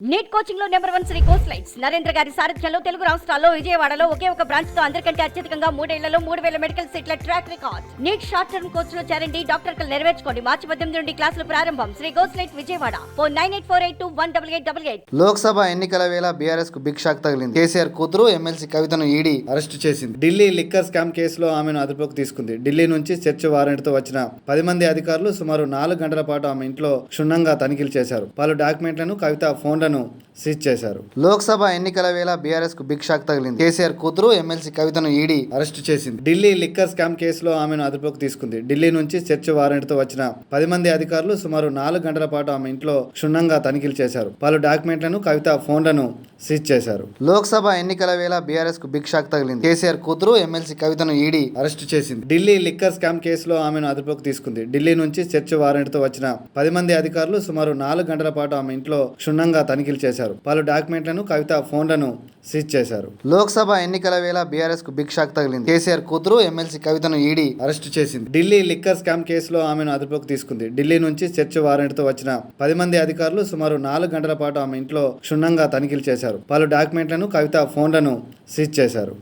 Neat కోచింగ్లో number one Sri course lights Narendra గారి సారథ్యంలో తెలుగు రాష్ట్రాల్లో విజయవాడలో ఒకే ఒక బ్రాంచ్తో అందరికంటే అత్యధికంగా మూడేళ్ళలో మూడు వేల మెడికల్ సీట్ల track record NEET short term కోర్స్లో చేరండి డాక్టర్ కలు నెరవేర్చుకోండి. మార్చి పద్దెనిమిది నుండి క్లాసులు ప్రారంభం. Sri course light Vijayawada. Four nine eight four eight two one double eight double eight. Lok Sabha ఎన్నికల వేళ బీఆర్ఎస్కు బిగ్ షాక్ తగిలింది. కేసీఆర్ కూతురు ఎమ్మెల్సీ కవితను ఈడీ అరెస్ట్ చేసింది. ఢిల్లీ లిక్కర్ స్కామ్ కేసులో ఆమెను అదుపులోకి తీసుకుంది. ఢిల్లీ నుంచి సెర్చ్ వారెంట్తో వచ్చిన పది మంది అధికారులు సుమారు నాలుగు గంటల పాటు ఆమె ఇంట్లో క్షుణ్ణంగా తనిఖీలు చేశారు. పలు డాక్యుమెంట్లను కవిత ఫోన్లను సీజ్ చేశారు. లోక్సభ ఎన్నికల వేళ బీఆర్ఎస్కు బిగ్ షాక్ తగిలింది. కేసీఆర్ కూతురు ఎమ్మెల్సీ కవితను ఈడీ అరెస్ట్ చేసింది. ఢిల్లీ లిక్కర్ స్కామ్ కేసులో ఆమెను అదుపులోకి తీసుకుంది. ఢిల్లీ నుంచి సెర్చ్ వారెంట్తో వచ్చిన పది మంది అధికారులు సుమారు నాలుగు గంటల పాటు ఆమె ఇంట్లో క్షుణ్ణంగా తనిఖీలు చేశారు. పలు డాక్యుమెంట్లను కవిత ఫోన్లను సీజ్ చేశారు. లోక్సభ ఎన్నికల వేళ బీఆర్ఎస్కు బిగ్ షాక్ తగిలింది. కేసీఆర్ కూతురు ఎమ్మెల్సీ కవితను ఈడీ అరెస్ట్ చేసింది. ఢిల్లీ లిక్కర్ స్కామ్ కేసులో ఆమెను అదుపులోకి తీసుకుంది. ఢిల్లీ నుంచి సెర్చ్ వారెంట్తో వచ్చిన పది మంది అధికారులు సుమారు నాలుగు గంటల పాటు ఆమె ఇంట్లో క్షుణ్ణంగా తనిఖీలు చేశారు. పలు డాక్యుమెంట్లను కవిత ఫోన్లను సీజ్ చేశారు. లోక్సభ ఎన్నికల వేళ బీఆర్ఎస్కు బిగ్ షాక్ తగిలింది. కేసీఆర్ కూతురు ఎమ్మెల్సీ కవితను ఈడీ అరెస్ట్ చేసింది. ఢిల్లీ లిక్కర్ స్కామ్ కేసులో ఆమెను అదుపులోకి తీసుకుంది. ఢిల్లీ నుంచి సెర్చ్ వారెంట్తో వచ్చిన పది మంది అధికారులు సుమారు నాలుగు గంటల పాటు ఆమె ఇంట్లో క్షుణ్ణంగా తనిఖీలు చేశారు. పలు డాక్యుమెంట్లను కవిత ఫోన్లను సీజ్ చేశారు.